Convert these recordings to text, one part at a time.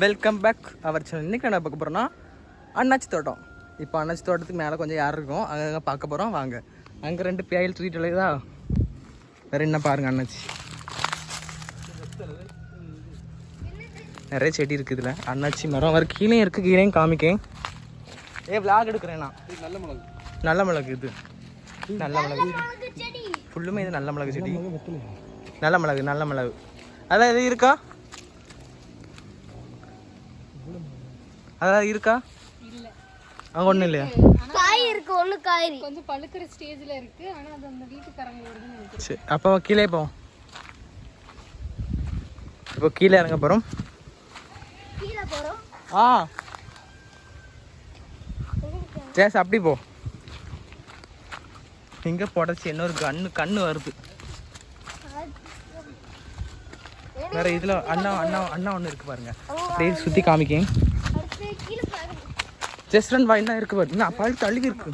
Welcome back our channel இன்றைக்கி என்ன பார்க்க போகிறோன்னா அண்ணாச்சி தோட்டம். இப்போ அண்ணாச்சி தோட்டத்துக்கு மேலே கொஞ்சம் யார் இருக்கும் அங்கே பார்க்க போகிறோம் வாங்க. அங்கே ரெண்டு பேயல் தூக்கிட்டு விளையுதா வேறு என்ன பாருங்க அண்ணாச்சி. நிறைய செடி இருக்குது இதில். அண்ணாச்சி மரம். வர கீழே இருக்குது கீழேயும் காமிக்கேன். ஏ விளாக் எடுக்கிறேன் நான். நல்ல மிளகு. நல்ல மிளகு இது. நல்ல மிளகு. ஃபுல்லுமே இது நல்ல மிளகு செடி. நல்ல மிளகு நல்ல மிளகு. அதான் இது இருக்கா? அதான் இருக்கா? இல்ல. அங்கே ஒன்றும் இல்லையா? காய் இருக்கு ஒண்ணு காய்கறி கொஞ்சம் பழுக்கிற ஸ்டேஜ்ல இருக்கு. ஆனா அது அந்த வீட்டுக்காரங்களோடதுன்னு நினைக்கிறேன். சரி அப்போ கீழே போவோம் இப்போ கீழே இறங்க போகிறோம் கீழே போறோம். ஆ. ஜேஸ் அப்படி போ. எங்கே புடச்சி இன்னொரு கண்ணு கண்ணு வருது. வேற இதில் அண்ணா அண்ணா அண்ணா ஒன்று இருக்கு பாருங்க. அப்படியே கீழே பாருங்க. ஜஸ்ட் ரன் வாயினா இருக்கு பாருங்க. பழுத்து அழுகி இருக்கு.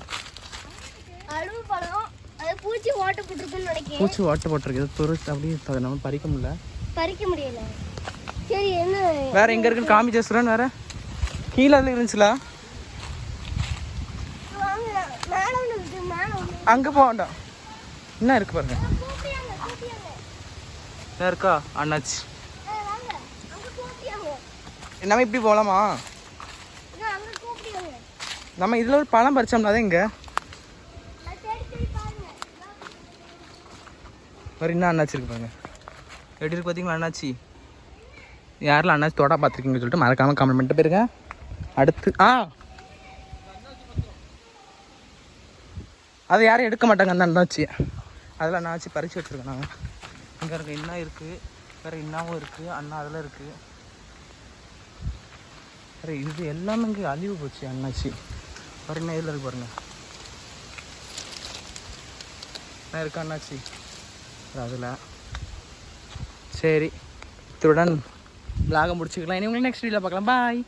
பூச்சி ஓட்ட போட்டுருக்குன்னு நினைக்கிறேன். பூச்சி ஓட்ட போட்டிருக்கு. இது துருத்து அப்படியே நம்ம பறிக்க முடியல. பறிக்க முடியல. சரி என்ன? வேற எங்க இருக்குன்னு காமி ஜஸ்ரன் வேற. கீழே இருந்துச்சுல? அங்கே போக வேண்டாம். என்ன இருக்கு பாருங்க. என்ன இருக்கா? அண்ணாச்சி. நம்ம இப்படி போகலாமா நம்ம இதில் ஒரு பழம் பறிச்சோம்னா தான் இங்கே அது தேடி வேறு என்ன அண்ணாச்சி இருக்கு பாருங்க. எப்படி இருக்கு பார்த்தீங்களா அண்ணாச்சி? யாரெல்லாம் அண்ணாச்சி தோட்டா பார்த்துருக்கீங்கன்னு சொல்லிட்டு மறக்காமல் கமெண்ட் பண்ணிட்டு போயிருங்க. அடுத்து ஆ. அதை யாரும் எடுக்க மாட்டாங்க அந்த அண்ணாச்சி. அதெல்லாம் அண்ணாச்சி பறித்து வச்சுருக்கோம் நாங்கள் இங்கே இருக்க இன்னா இருக்குது வேறு இன்னாவும் இருக்குது அண்ணா அதில் இருக்குது வேறு இது எல்லாமே இங்கே அழிவு போச்சு அண்ணாச்சி. வேறு என்ன இதில் இருக்கு பாருங்க. என்ன இருக்கா அண்ணாச்சி? அதில். சரி. இத்துடன் பிளாக முடிச்சுக்கலாம். இனி உங்களுக்கு நெக்ஸ்ட் வீடியோவில் பார்க்கலாம். பாய்